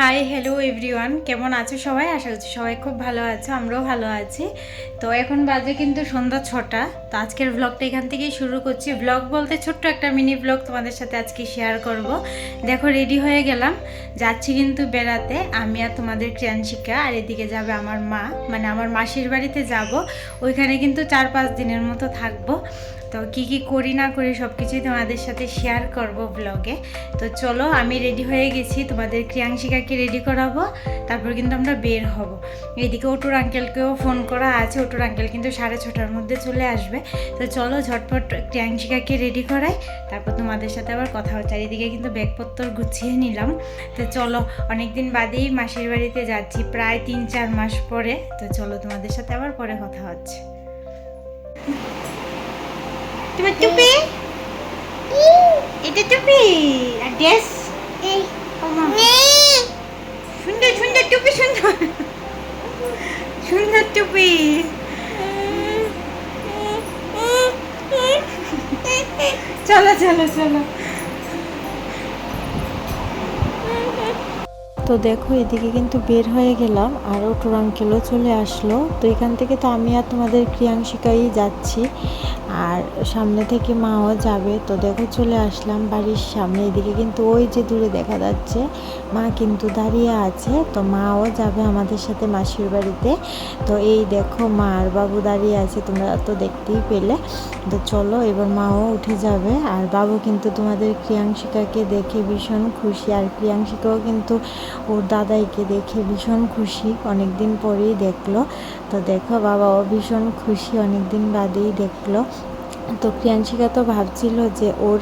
Hi hello everyone কেমন আছো সবাই? আশা করছি সবাই খুব ভালো আছো, আমরাও ভালো আছি। তো এখন বাজে কিন্তু সন্ধ্যা ছটা। তো আজকের ব্লগটা এখান থেকেই শুরু করছি। ব্লগ বলতে ছোট্ট একটা মিনি ব্লগ তোমাদের সাথে আজকে শেয়ার করব। দেখো রেডি হয়ে গেলাম। যাচ্ছি কিন্তু বেড়াতে। আমি আর তোমাদের ক্রিয়াংশিকা, আর এদিকে যাবে আমার মা। মানে আমার মাসির বাড়িতে যাব। ওইখানে কিন্তু চার পাঁচ দিনের মতো থাকব। তো কি কি করি না করি সব কিছুই তোমাদের সাথে শেয়ার করব ব্লগে তো চলো, আমি রেডি হয়ে গেছি, তোমাদের ক্রিয়াংশিকাকে রেডি করাবো, তারপর কিন্তু আমরা বের হব। এদিকে ওটুর আঙ্কেলকেও ফোন করা আছে ওটুর আঙ্কেল কিন্তু সাড়ে ছটার মধ্যে চলে আসবে। তো চলো, ঝটপট ক্রিয়াংশিকাকে রেডি করাই, তারপর তোমাদের সাথে আবার কথা হচ্ছে। আর এদিকে কিন্তু ব্যাগপত্র গুছিয়ে নিলাম। তো চলো, অনেকদিন বাদেই মাসির বাড়িতে যাচ্ছি, প্রায় তিন চার মাস পরে। তো চলো, তোমাদের সাথে আবার পরে কথা হচ্ছে। তোমার টুপি? এটা টুপি? আর ড্রেস সুন্দর সুন্দর টুপি সুন্দর। সুন্দর টুপি। চলো চলো চলো। তো দেখো, এদিকে কিন্তু বের হয়ে গেলাম, আর ওটুর আঙ্কেলও চলে আসলো। তো এখান থেকে তো আমি আর তোমাদের ক্রিয়াংশিকাই যাচ্ছি, আর সামনে থেকে মাও যাবে। তো দেখো, চলে আসলাম বাড়ির সামনে। এদিকে কিন্তু ওই যে দূরে দেখা যাচ্ছে, মা কিন্তু দাঁড়িয়ে আছে। তো মাও যাবে আমাদের সাথে মাসির বাড়িতে। তো এই দেখো মা আর বাবু দাঁড়িয়ে আছে, তোমরা তো দেখতেই পেলে। তো চলো, এবার মাও উঠে যাবে। আর বাবু কিন্তু তোমাদের ক্রিয়াংশিকাকে দেখে ভীষণ খুশি। আর ক্রিয়াংশিকাও কিন্তু ওর দাদাইকে দেখে ভীষণ খুশি অনেক দিন পরেই দেখল। তো দেখো বাবাও ভীষণ খুশি অনেক দিন বাদেই দেখল। তো প্রিয়াংশিকা তো ভাবছিল যে ওর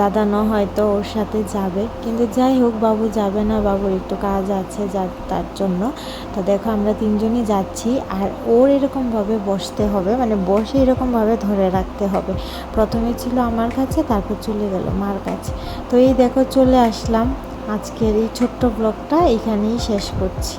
দাদা ন হয়তো ওর সাথে যাবে। কিন্তু যাই হোক, বাবু যাবে না, বাবুর একটু কাজ আছে যার, তার জন্য। তো দেখো আমরা তিনজনই যাচ্ছি, আর ওর এরকমভাবে বসতে হবে মানে বসে এরকমভাবে ধরে রাখতে হবে। প্রথমে ছিল আমার কাছে, তারপর চলে গেল মার কাছে। তো এই দেখো চলে আসলাম। আজকের এই ছোট্ট ব্লগটা এখানেই শেষ করছি।